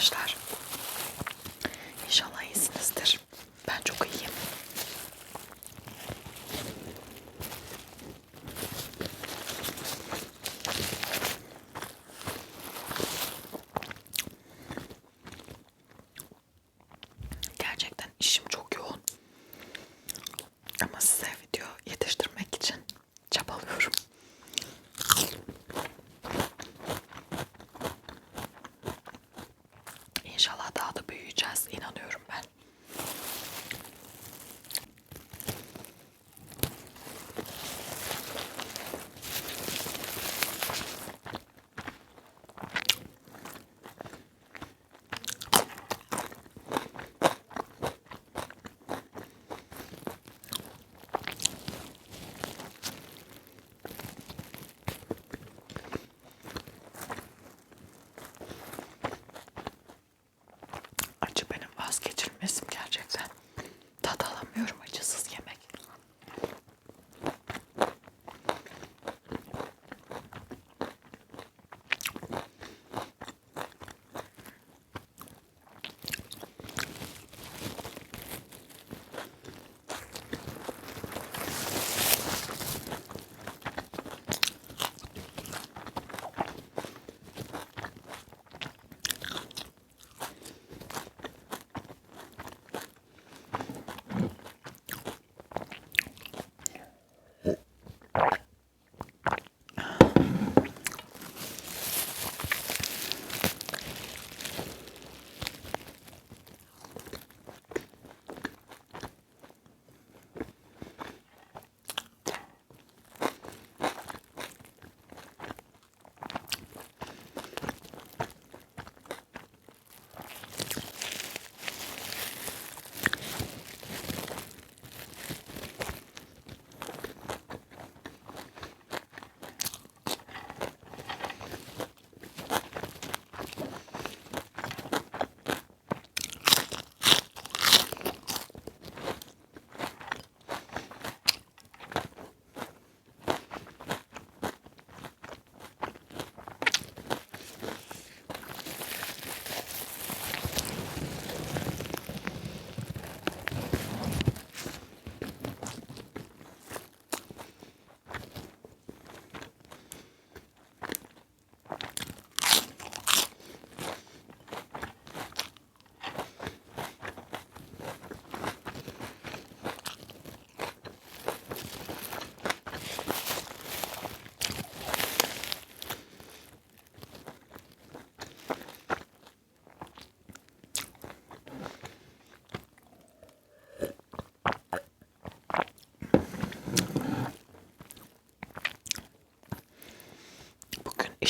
arkadaşlar. İnşallah iyisinizdir. Ben çok iyiyim. Gerçekten işim çok yoğun. Ama size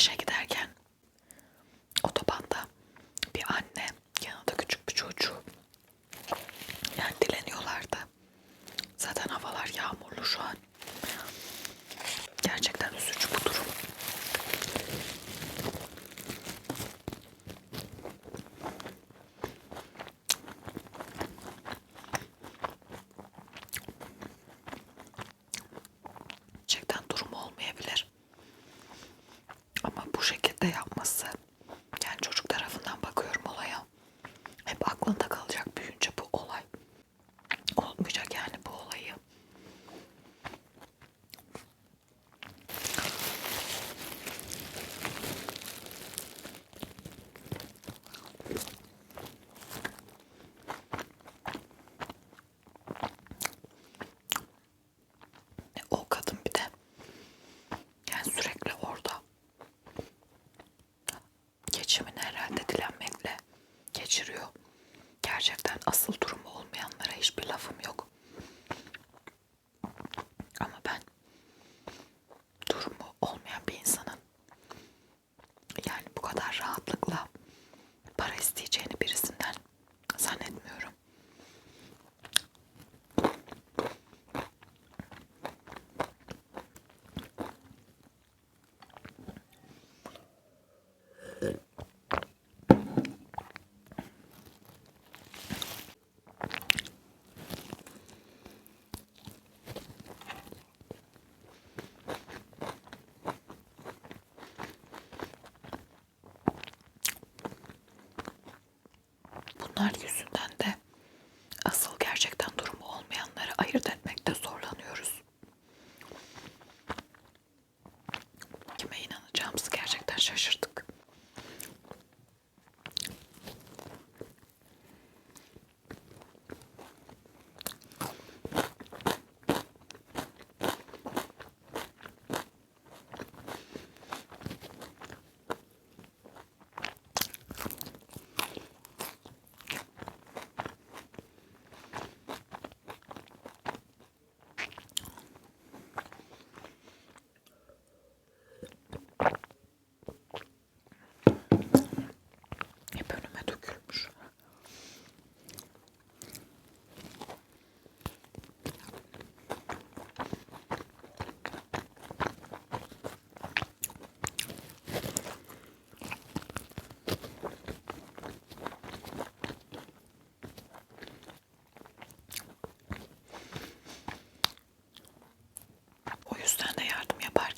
skjeggdegg. Geçiriyor. Gerçekten asıl durumu olmayanlara hiçbir lafım yok.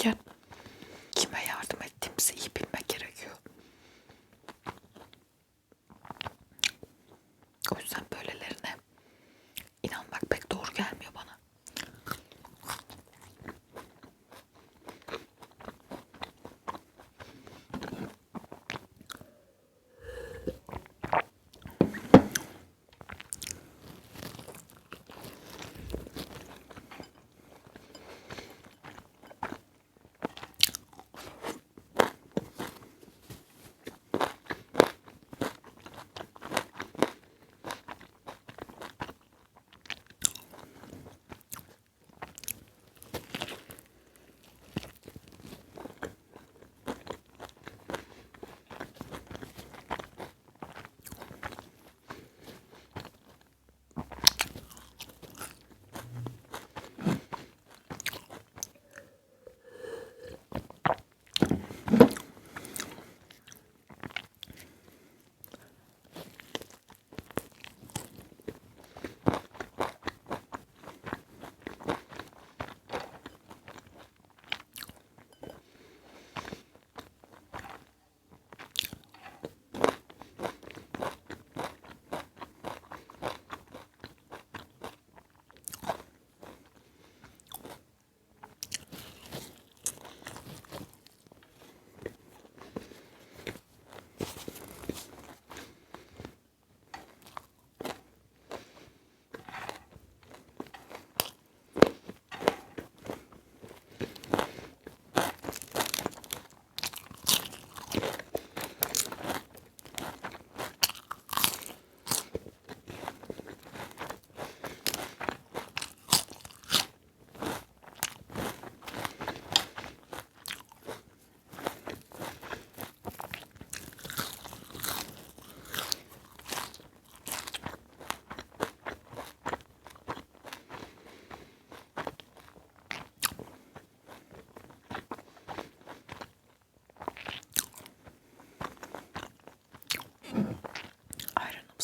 Hoşçakalın.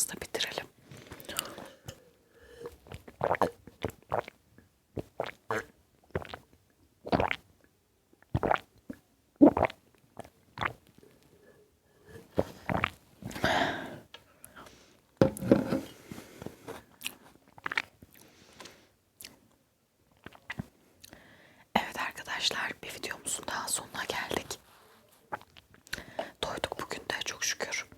Da bitirelim. Evet arkadaşlar bir videomuzun daha sonuna geldik. Doyduk bugün de çok şükür.